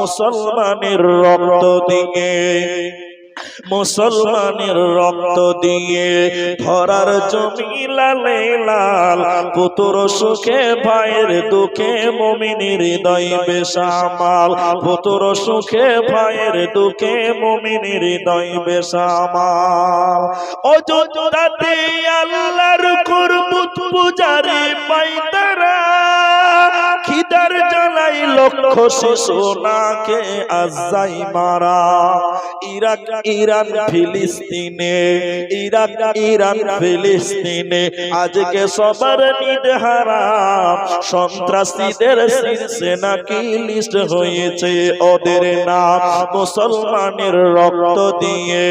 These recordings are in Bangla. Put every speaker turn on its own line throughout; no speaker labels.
মুসলমানের রক্ত দিয়ে। মুসলমানের রক্ত দিয়ে ধরার জমি লালে লাল। পুতুর সুখে, ভাইয়ের দুঃখে, মমিনীর হৃদয় বেসামাল। পুতুর সুখে, ভাইয়ের দুঃখে, মমিনীর হৃদয় বেসামাল। অযোধ্যাতে আল্লাহর করবুত পূজারে পাইতারা, খিদার জ্বালাই লক্ষ শিশু নাকে আজাই মারা। ইরাক ইরান, ফিলিস্তিনে। ইরাক ইরান, ফিলিস্তিনে। আজকে সবার নিদ হারাম। সন্ত্রাসীদের শীর্ষে নাকি লিস্ট হয়েছে ওদের নাম। মুসলমানের রক্ত দিয়ে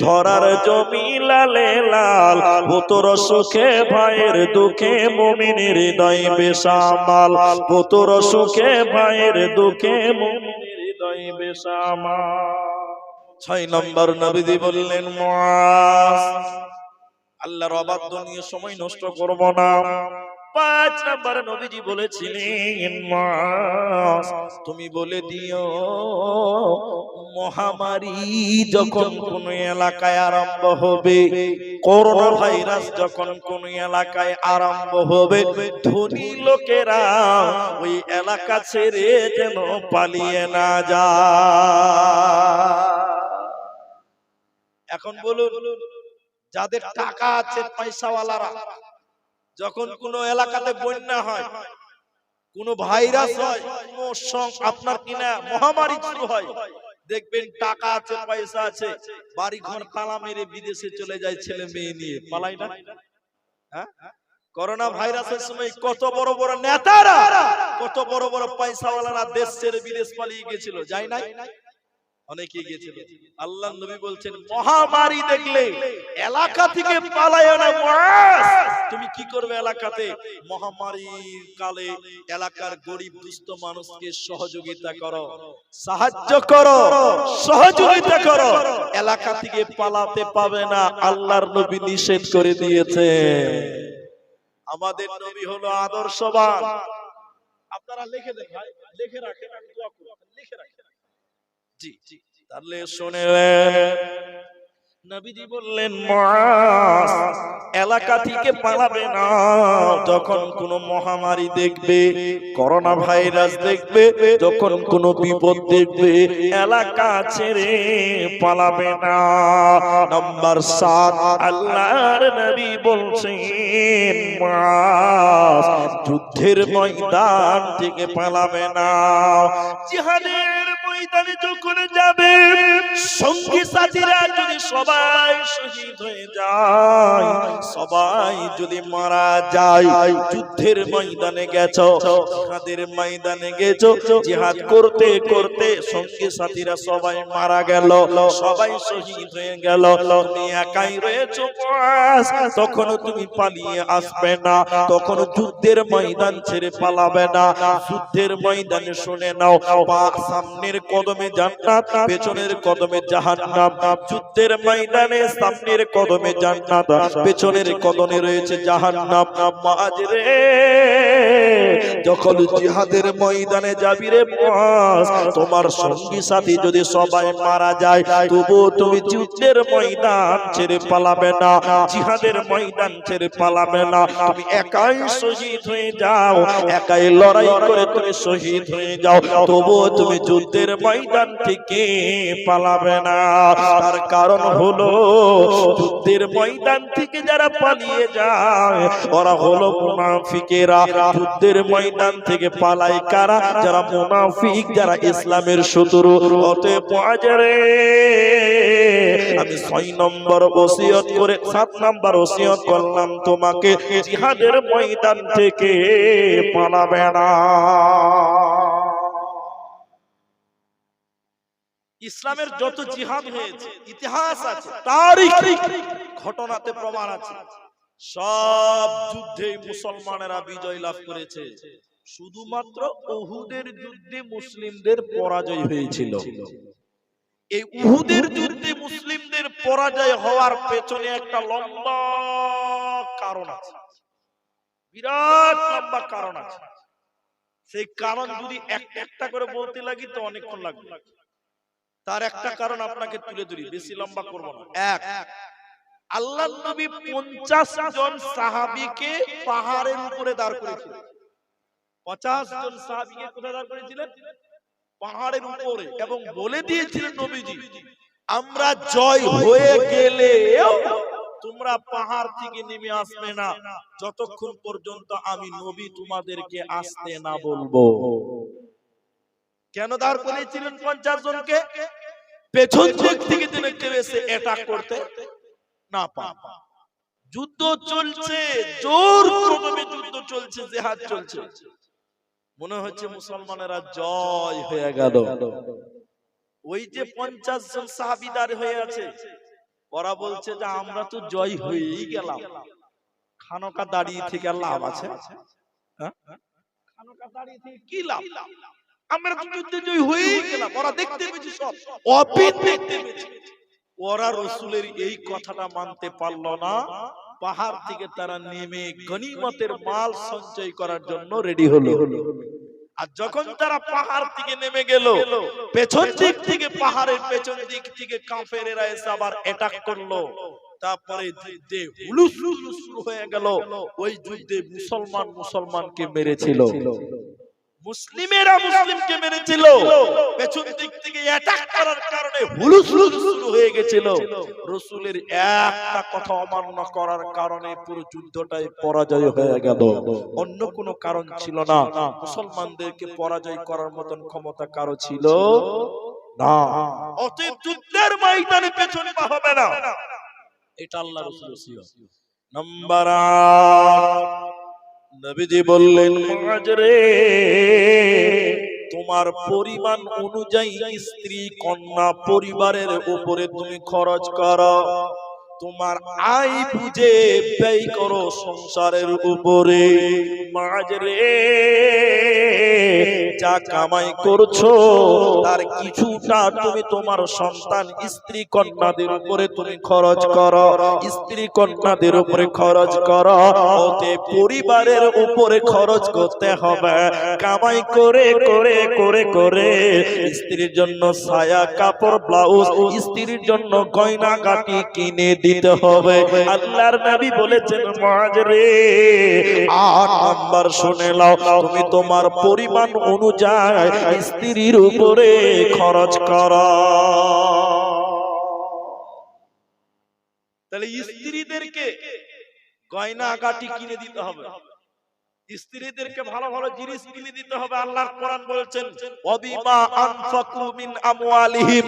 ধরার জমি লালে লাল। পুতর সুখে ভাইয়ের দুঃখে মুমিনের হৃদয় বেসামাল। পুতর সুখে ভাইয়ের দুঃখে মুমিনের হৃদয় বেসামাল। ছয় নম্বর নবীজি বললেন আল্লাহর অবাধ্য নিয়ে সময় নষ্ট করব না। পাঁচ নম্বর নবীজি বলেছিলেন তুমি বলে দিও, মহামারী যখন কোন এলাকায় আরম্ভ হবে করোনা ভাইরাস যখন কোন এলাকায় আরম্ভ হবে, ধনী লোকেরা ওই এলাকা ছেড়ে যেন পালিয়ে না যায়। এখন বলুন, যাদের টাকা আছে পয়সাওয়ালারা, যখন কোন এলাকাতে বন্যা হয়, কোন ভাইরাস হয় আপনার কিনা মহামারী শুরু হয়, দেখবেন টাকা আছে, পয়সা আছে বাড়ি ঘর তালা মেরে বিদেশে চলে যায় ছেলে মেয়ে নিয়ে, পালাই না? হ্যাঁ? করোনা ভাইরাসের সময় কত বড় বড় নেতারা, কত বড় বড় পয়সাওয়ালারা দেশ ছেড়ে বিদেশ পালিয়ে গেছিল যাই নাই? অনেকে গিয়েছিল। আল্লাহ নবী বলছেন মহামারী দেখলে এলাকা থেকে পালায় না তুমি কি করবে এলাকাতে? মহামারীর কালে এলাকার গরিব দুস্থ মানুষকে সহযোগিতা করো সাহায্য করো সহযোগিতা করো। এলাকা থেকে পালাতে পাবে না আল্লাহর নবী নিষেধ করে দিয়েছে। আমাদের নবী হলো আদর্শবান। আপনারা লিখে দেন ভাই লিখে রাখেন আমি দোয়া জি তাহলে শুনেলেন নবীজি বললেন এলাকা থেকে পালাবে না। যখন কোন মহামারী দেখবে করোনা ভাইরাস দেখবে, যখন বিপদ দেখবে, এলাকা ছেড়ে পালাবে না। নাম্বার সাত, আল্লাহর নবী যুদ্ধের ময়দান থেকে পালাবে না। জিহাদের ময়দানে যখন যাবে, সঙ্গী সাথীরা যদি সবাই শহীদ হয়ে যায়। সবাই যদি মারা যায়, যুদ্ধের ময়দানে গেছো, জিহাদের ময়দানে গেছো, জিহাদ করতে করতে সঙ্গী সাথীরা সবাই মারা গেল, সবাই শহীদ হয়ে গেল। তুমি একাই রয়েছো তখন তুমি পালিয়ে আসবে না তখন যুদ্ধের ময়দান ছেড়ে পালাবে না। যুদ্ধের ময়দানে শুনে নাও, পা সামনের কদমে জান্নাত, পেছনের কদমে জাহান্নাম। যুদ্ধের ময়দানে সামনের কদমে জান্নাত পেছনের কদমে রয়েছে জাহান্নাম। মাঝরে যখন জিহাদের ময়দানে যাবি রে বাস, তোমার সঙ্গী সাথী যদি সবাই মারা যায় তবু তুমি যুদ্ধের ময়দান ছেড়ে পালাবে না জিহাদের ময়দান ছেড়ে পালাবে না। তুমি একাই শহীদ হয়ে যাও একাই লড়াই করে তুমি শহীদ হয়ে যাও তবু তুমি যুদ্ধের ময়দান থেকে পালাবে না। তার কারণ হলো যুদ্ধের ময়দান থেকে যারা পালিয়ে যায়, ওরা হলো মুনাফিকেরা। যুদ্ধের ময়দান থেকে পালাই কারা? যারা মুনাফিক, যারা ইসলামের শত্রু। অতএব বাজারে আমি ছয় নম্বর ওসিয়ত করে, সাত নম্বর ওসিয়ত করলাম তোমাকে, জিহাদের ময়দান থেকে পালাবে না। ইসলামের যত জিহাদ হয়েছে ইতিহাস আছে তারিখ ঘটনাতে প্রমাণ আছে। সব যুদ্ধে মুসলমানেরা বিজয় লাভ করেছে। শুধুমাত্র উহুদের যুদ্ধে মুসলিমদের পরাজয় হয়েছিল। এই উহুদের যুদ্ধে মুসলিমদের পরাজয় হওয়ার পেছনে একটা লম্বা কারণ আছে। বিরাট লম্বা কারণ আছে। সেই কারণ যদি একটা একটা করে বলতে লাগি তো অনেকক্ষণ লাগবে। তার একটা কারণ আপনাকে তুলে ধরি, বেশি লম্বা করব না। এক, আল্লাহ নবী পঞ্চাশ জন সাহাবিকে পাহাড়ের উপরে দাঁড় করেছিলেন পঞ্চাশ জন সাহাবিকে কোথায় দাঁড় করেছিলেন পাহাড়ের উপরে। এবং বলে দিয়েছিলেন নবীজি, আমরা জয় হয়ে গেলে তোমরা পাহাড় থেকে নেমে আসবে না। যতক্ষণ পর্যন্ত আমি নবী তোমাদেরকে আসতে না বলব। কেন দাঁড় করেছিলেন পঞ্চাশ জনকে? পেছন দিক থেকে কেউ এসে অ্যাটাক করতে। না পা যুদ্ধ চলছে জোর কদমে যুদ্ধ চলছে জেহাদ চলছে। মনে হচ্ছে মুসলমানেরা জয় হয়ে গেল। ওই যে পঞ্চাশ জন সাহাবিদার হয়ে আছে ওরা বলছে যে আমরা তো জয় হয়েই গেলাম। খানকা দাঁড়িয়ে থেকে লাভ আছে। হ্যাঁ? খানকা দাঁড়িয়ে থেকে কি লাভ? আমরা তো যুদ্ধে জয় হয়েই গেলাম ওরা দেখতে পেয়েছি সব। অপিন দেখতে পেয়েছি ওরা রসুলের এই কথাটা মানতে পারল না। পাহাড় থেকে তারা নেমে গনিমতের মাল সঞ্চয় করার জন্য রেডি হলো। আর যখন তারা পাহাড় থেকে নেমে গেল পেছন দিক থেকে পাহাড়ের পেছন দিক থেকে কাফেরেরা এসে আবার অ্যাটাক করল। তারপরে যুদ্ধে হুলুস হুলুস শুরু হয়ে গেল। ওই যুদ্ধে মুসলমান মুসলমানকে মেরেছিল। মুসলিমেরা মুসলিমকে মেরেছিল। পেছন দিক থেকে অ্যাটাক করার কারণে হুলুস শুরু হয়ে গেছিল। রসুলের একটা কথা অমান্য করার কারণে পুরো যুদ্ধটাই পরাজয় হয়ে গেল। অন্য কোনো কারণ ছিল না। মুসলমানদেরকে পরাজয় করার মতন ক্ষমতা কারও ছিল না। অতএব যুদ্ধের ময়দানে পেছনে হবে না। এটা আল্লাহ রসুল নাম্বার নবীজি বললেন মাঝরে তোমার পরিমাণ অনুযায়ী স্ত্রী কন্যা পরিবারের উপরে তুমি খরচ করো। তোমার আয় বুঝে ব্যয় করো সংসারের উপরে। মাঝরে যা কামাই করছ, তার কিছুটা তুমি তোমার সন্তান, স্ত্রী কন্যাদের উপরে তুমি খরচ করো। স্ত্রী কন্যাদের উপরে খরচ করো। ওতে পরিবারের উপরে খরচ করতে হবে। কামাই করে করে করে করে স্ত্রীর জন্য সায়া কাপড়, ব্লাউজ, স্ত্রীর জন্য গয়না গাটি কিনে দিতে হবে। আল্লাহর নবী বলেছেন মাজরে আট নাম্বার শুনে নাও তুমি তোমার পরিমাণ অনুযায়ী স্ত্রীর উপরে খরচ করো। তাহলে স্ত্রীদেরকে গয়না কাটি কিনে দিতে হবে। স্ত্রীদেরকে ভালো ভালো জিনিস কিনে দিতে হবে। আল্লাহর কোরআন বলছেন অবিমা আনফাকু মিন আমওয়ালিহিম।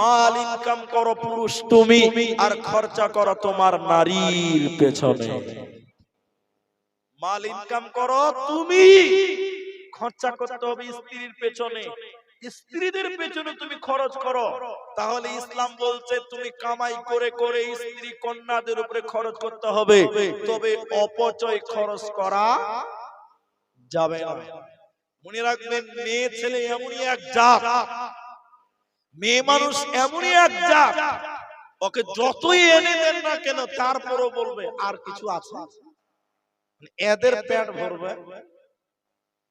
মাল ইনকাম করো পুরুষ তুমি, আর খরচা করো তোমার নারীর পেছনে। মাল ইনকাম করো তুমি, খরচা করতে হবে স্ত্রীর পেছনে। স্ত্রীদের পেছনে তুমি খরচ করো। তাহলে ইসলাম বলছে তুমি কামাই করে করে স্ত্রী কন্যাদের উপরে খরচ করতে হবে। তবে অপচয় খরচ করা যাবে না। মনে রাখবেন মেয়ে ছেলে এমনই এক জাত। মেয়ে মানুষ এমনই এক জাত। ওকে যতই এনে দেন না কেন তারপরও বলবে আর কিছু আছে? এদের পেট ভরবে।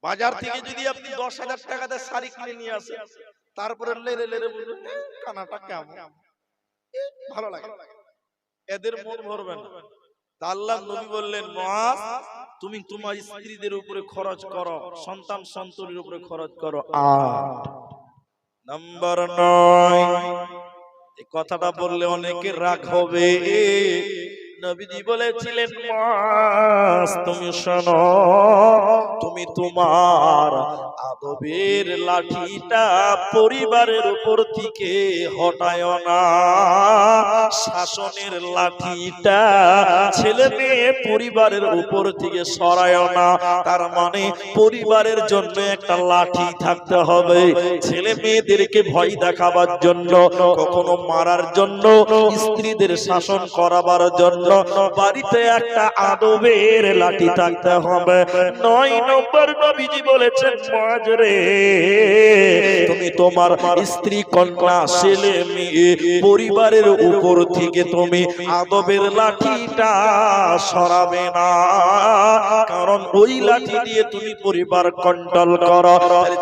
বাজার থেকে যদি আপনি দশ হাজার টাকাতে শাড়ি কিনে নিয়ে আসেন তারপরে লেরে লেরে বলবেন কানাটা কেমন? ভালো লাগে। এদের মন ভরবে না। আল্লাহ নবী বললেন তুমি তোমার স্ত্রীদের উপরে খরচ করো সন্তান সন্ততির উপরে খরচ করো। আট নাম্বার নয় এই কথাটা বললে অনেকে রাগ হবে। নবীজি বলেছিলেন মাস তুমি শোনো তুমি তোমার আদবের লাঠিটা পরিবারের উপর থেকে হটায় না। শাসনের লাঠিটা ছেলে মেয়ে পরিবারের উপর থেকে সরায় না। তার মানে পরিবারের জন্য একটা লাঠি থাকতে হবে। ছেলে মেয়েদেরকে ভয় দেখাবার জন্য কখনো মারার জন্য স্ত্রীদের শাসন করাবার জন্য জন্য বাড়িতে একটা আদবের লাঠি থাকতে হবে। নয় নম্বর নবীজি বলেছেন মাজরে তুমি তোমার স্ত্রী, কন্যা, ছেলে, মেয়ে, পরিবারের উপর থেকে তুমি আদবের লাঠিটা সরাবে না। কারণ ওই লাঠি দিয়ে তুমি পরিবার কন্ট্রোল করো।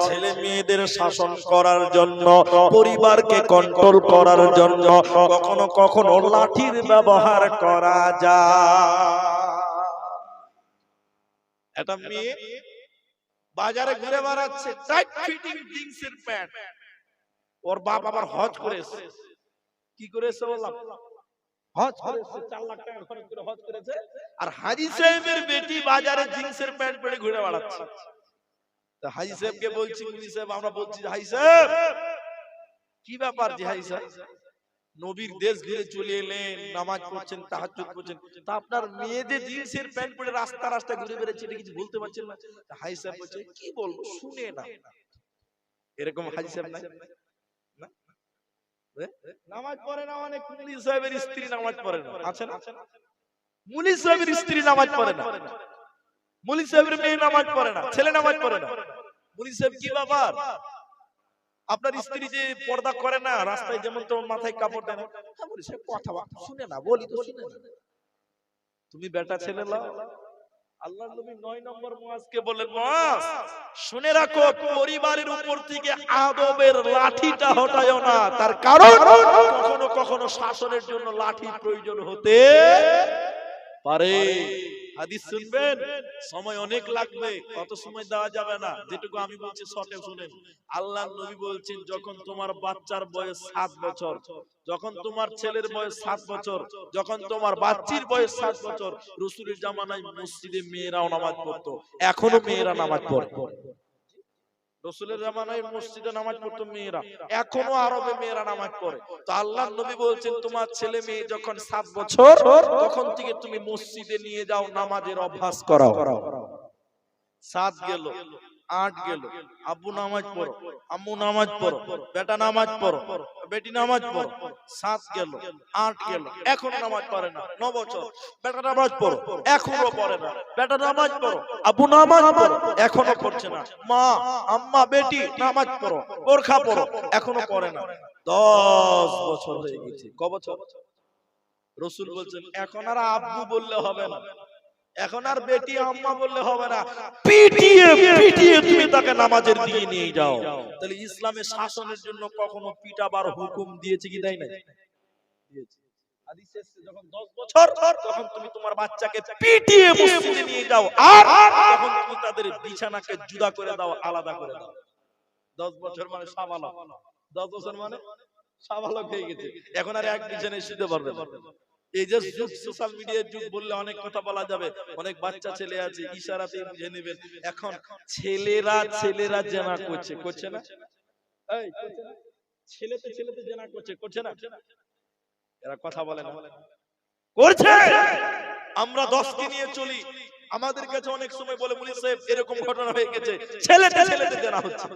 ছেলে মেয়েদের শাসন করার জন্য, পরিবারকে কন্ট্রোল করার জন্য কখনো কখনো লাঠির ব্যবহার করা যায় একটা মেয়ে বাজারে ঘুরে বেড়াচ্ছে টাইট ফিটিং প্যান্ট ওর বাপ আবার হজ করে এসেছে। কি বললাম? করেছে বেটি বাজারে জিন্সের প্যান্ট পরে ঘুরে বেড়াচ্ছে। বলছি আমরা বলছি কি ব্যাপার যে হাজি সাহেব? নবীর দেশ ঘিরে চলে এলেন, নামাজ পড়ছেন, তাহাজ্জুদ পড়ছেন। তা আপনার মেয়ে যে জিন্সের প্যান্ট পরে রাস্তা রাস্তা ঘুরে বেড়াচ্ছে, এটা কিছু বলতে পারছেন না? হাজি সাহেব বলছে, কি বলব, শুনে না। এরকম হাজি সাহেব নাই? নামাজ পড়ে না অনেক সাহেবের স্ত্রী নামাজ পড়ে না। আছে না? মুলি সাহেবের স্ত্রী নামাজ পড়ে না। সাহেবের মেয়ে নামাজ পড়ে না, ছেলে নামাজ পড়ে না। মুলি সাহেব কি ব্যাপার আপনার স্ত্রী যে পর্দা করে না রাস্তায় যেমন তোমার মাথায় কাপড় দেয় না। হ্যাঁ, কথা শুনে না বলি তো শুনে না। তুমি বেটা ছেলে লাও। আল্লাহ নবী নয় নম্বর মুয়াজকে বললেন মুয়াজ শুনে রাখো পরিবারের উপর থেকে আদবের লাঠিটা হটায়ও না। তার কারণ কখনো কখনো শাসনের জন্য লাঠি প্রয়োজন হতে পারে। হাদিস শুনবেন? সময় অনেক লাগবে কত সময় দেওয়া যাবে না। যেটুকু আমি বলছি শর্টে শুনেন। আল্লাহ নবী বলছেন যখন তোমার বাচ্চার বয়স সাত বছর যখন তোমার ছেলের বয়স সাত বছর যখন তোমার বাচ্চির বয়স সাত বছর রসুলের জামানায় মসজিদে মেয়েরাও নামাজ পড়তো এখনও মেয়েরা নামাজ পড়ে। রসুলের জামানায় মসজিদে নামাজ পড়তো মেয়েরা। এখনও আরবে মেয়েরা নামাজ পড়ে। তো আল্লাহ নবী বলছেন তোমার ছেলে মেয়ে যখন সাত বছর তখন থেকে তুমি মসজিদে নিয়ে যাও নামাজের অভ্যাস করাও সাত গেল। আট গেল। আব্বু নামাজ পড়ো আম্মু নামাজ পড়ো বেটা নামাজ পড়ো বেটি নামাজ পড়ো। সাত গেল আট গেল। এখন নামাজ পড়ে না। ন বছর। বেটা নামাজ পড়ো। এখনও পড়ে না। বেটা নামাজ পড়ো। আব্বু নামাজ পড়ো। এখনও পড়ছে না। মা আম্মা বেটি নামাজ পড়ো। বোরখা পড়ো এখনও পড়ে না। দশ বছর হয়ে গেছে। ক বছর? রসুল বলছেন এখন আর আব্বু বললে হবে না। এখন আর বেটি আম্মা বললে হবে না। পিটিয়ে পিটিয়ে তুমি তাকে নামাজের দিকে নিয়ে যাও। তাহলে ইসলামের শাসনের জন্য কখনো পিটাবার হুকুম দিয়েছে কি দেয় না দিয়েছে। যখন বছর তখন তুমি তোমার বাচ্চাকে পিটিয়ে মসজিদে নিয়ে যাও। আর তখন তুমি তাদের বিছানাকে জুদা করে দাও আলাদা করে দাও। 10 বছর মানে সাবালক 10 বছর মানে সাবালক হয়ে গেছে। এখন আর এক বিছানায় শুতে পারবে এই যে যুগ সোশ্যাল মিডিয়ার যুগ বললে অনেক কথা বলা যাবে। অনেক বাচ্চা ছেলে আছে ইশারাতে বুঝে নেবেন। এখন ছেলেরা ছেলেরা জেনা করছে করছে না? এই, ছেলেতে ছেলেতে জেনা করছে করছে না। এরা কথা বলে না। করছে! আমরা দশকে নিয়ে চলি। আমাদের কাছে অনেক সময় বলে মুনি সাহেব এরকম ঘটনা হয়ে গেছে। ছেলেতে ছেলেতে জেনা হচ্ছে।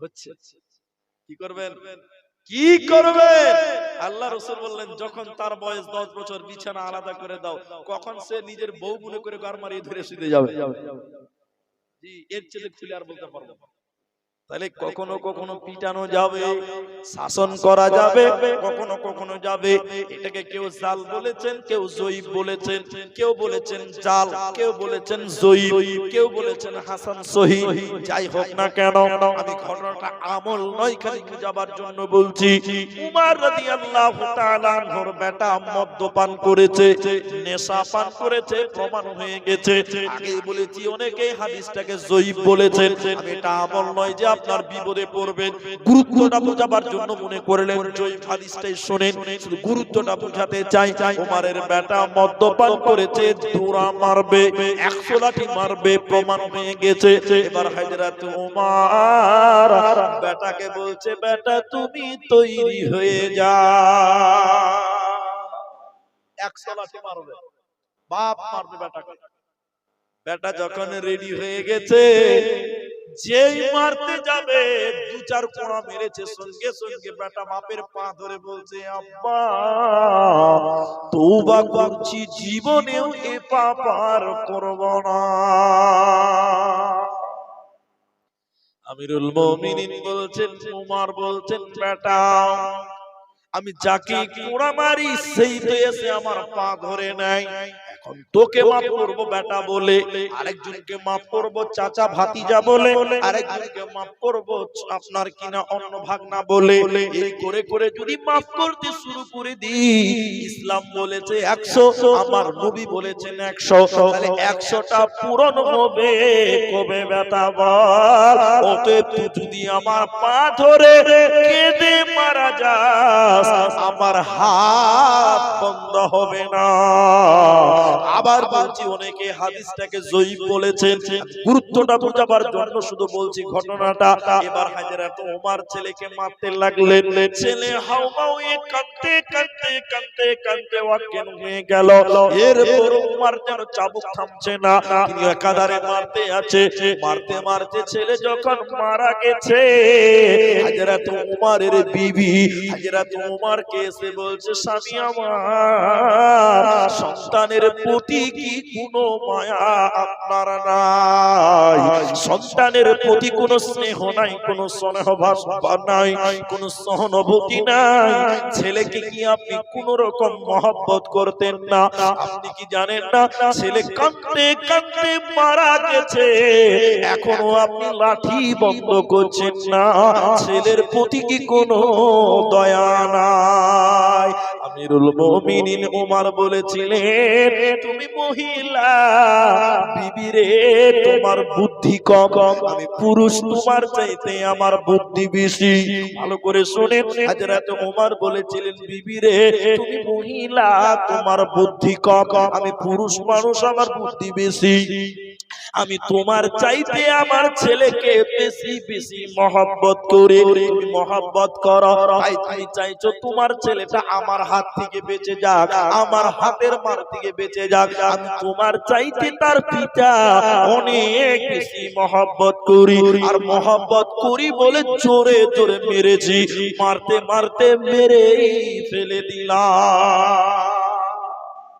হচ্ছে। কি করবেন? কি করবে? আল্লাহ রসুল বললেন যখন তার বয়স দশ বছর বিছানা আলাদা করে দাও কখন সে নিজের বউ মনে করে গার মারিয়ে ধরে শুতে যাবে? জি এর ছেলে খুলে আর বলতে পারব না। তাহলে কখনো কখনো পিটানো যাবে শাসন করা যাবে কখনো কখনো যাবে। এটাকে কেউ জাল বলেছেন কেউ জয়ীব বলেছেন কেউ বলেছেন জাল কেউ বলেছেন জয়ীব কেউ বলেছেন হাসান সহি। যাই হোক না কেন আমি ঘটনাটা আমল নয় খালি বুঝাবার জন্য বলছি উমার রাদিয়াল্লাহু তাআলা ঘর বেটা মদ্যপান করেছে নেশা পান করেছে প্রমাণ হয়ে গেছে। আগে বলেছি অনেকেই হাদিসটাকে জয়ীব বলেছেন। এটা আমল নয় যে আপনার বিপদে পড়বেন। গুরুত্বটা বোঝাবার জন্য মনে করলেন জয়ীব হাদিসটাই শুনেন, শুধু গুরুত্বটা বোঝাতে চাই। উমারের বেটা মদ্যপান করেছে দৌড়া মারবে, একশো লাঠি মারবে, প্রমাণ হয়ে গেছে। এবার হাজরাত উমার বেটাকে বলছে, বেটা, তুমি তৈরি হয়ে যা। একশো লাঠি মারবে, বাপ মারবে বেটাকে। বেটা যখন রেডি হয়ে গেছে যেই মারতে যাবে দু চার কোড়া মেরেছে সঙ্গে সঙ্গে বেটা বাপের পা ধরে বলছে আব্বা তৌবা করছি জীবনেও এ পাপ আর করব না। আমিরুল মুমিনিন বলছেন উমার বলছেন বেটা আমি যাকে কোড়া মারি সেই তো এসে আমার পা ধরে নাই তোকে মাফ করব বেটা বলে আরেকজনকে মাফ করব চাচা ভাতিজা বলে আরেকজনকে মাফ করব আপনার কিনা অন্য ভাগনা বলে এই করে করে যদি মাফ করতে শুরু করে দিই। ইসলাম বলেছে একশো আমার নবী বলেছেন একশো তাহলে একশোটা পূরণ হবে কবে বেটা বল? তুই যদি আমার পা ধরে কেঁদে মারা যাস আমার হাত বন্ধ হবে না। আবার বলছি, অনেকে হাদিসটাকে জয়ীব বলেছেন। গুরুত্বটা বোঝাবার জন্য শুধু বলছি ঘটনাটা। এবার হাজরাত ওমর ছেলেকে মারতে লাগলেন। ছেলে হাউমাউ এ কাঁদতে কাঁদতে কাঁদতে কাঁদতে অজ্ঞান হয়ে গেল। এরপর ওমর যেন চাবুক থামছে না। তিনি একাধারে মারতে আছে। মারতে মারতে ছেলে যখন মারা গেছে হাজরাত ওমরের বিবি হাজরাত ওমরকে এসে বলছে, স্বামী আমার, সন্তানের প্রতি কি কোনো মায়া আপনার নাই? সন্তানের প্রতি কোনো স্নেহ নাই কোনো স্নেহ ভাষা নাই কোনো সহানুভূতি নাই। ছেলেকে কি আপনি কোন রকম মহব্বত করতেন না? আপনি কি জানেন না? ছেলে কাঁদতে কাঁদতে মারা গেছে। এখনও আপনি লাঠি বন্ধ করছেন না? ছেলের প্রতি কি কোনো দয়া নাই? আমিরুল মুমিনিন ওমর বলেছিলেন, তুমি মহিলা বিবি রে তোমার বুদ্ধি কম, আমি পুরুষ, তোমার চাইতে আমার বুদ্ধি বেশি। ভালো করে শুনে হযরত ওমর বলেছিলেন বিবি রে তুমি মহিলা, তোমার বুদ্ধি কম, আমি পুরুষ মানুষ, আমার বুদ্ধি বেশি। আমি তোমার চাইতে আমার ছেলেকে বেশি বেশি মহব্বত করে। মহব্বত করো। তুমি চাইছো তোমার ছেলেটা আমার হাত থেকে বেঁচে যাক। আমার হাতের মার থেকে বেঁচে যাক। আমি তোমার চাইতে তার পিতা অনেক বেশি মহব্বত করি। আর মহব্বত করি বলে জোরে জোরে মেরেছি। মারতে মারতে মেরেই ফেলে দিলাম।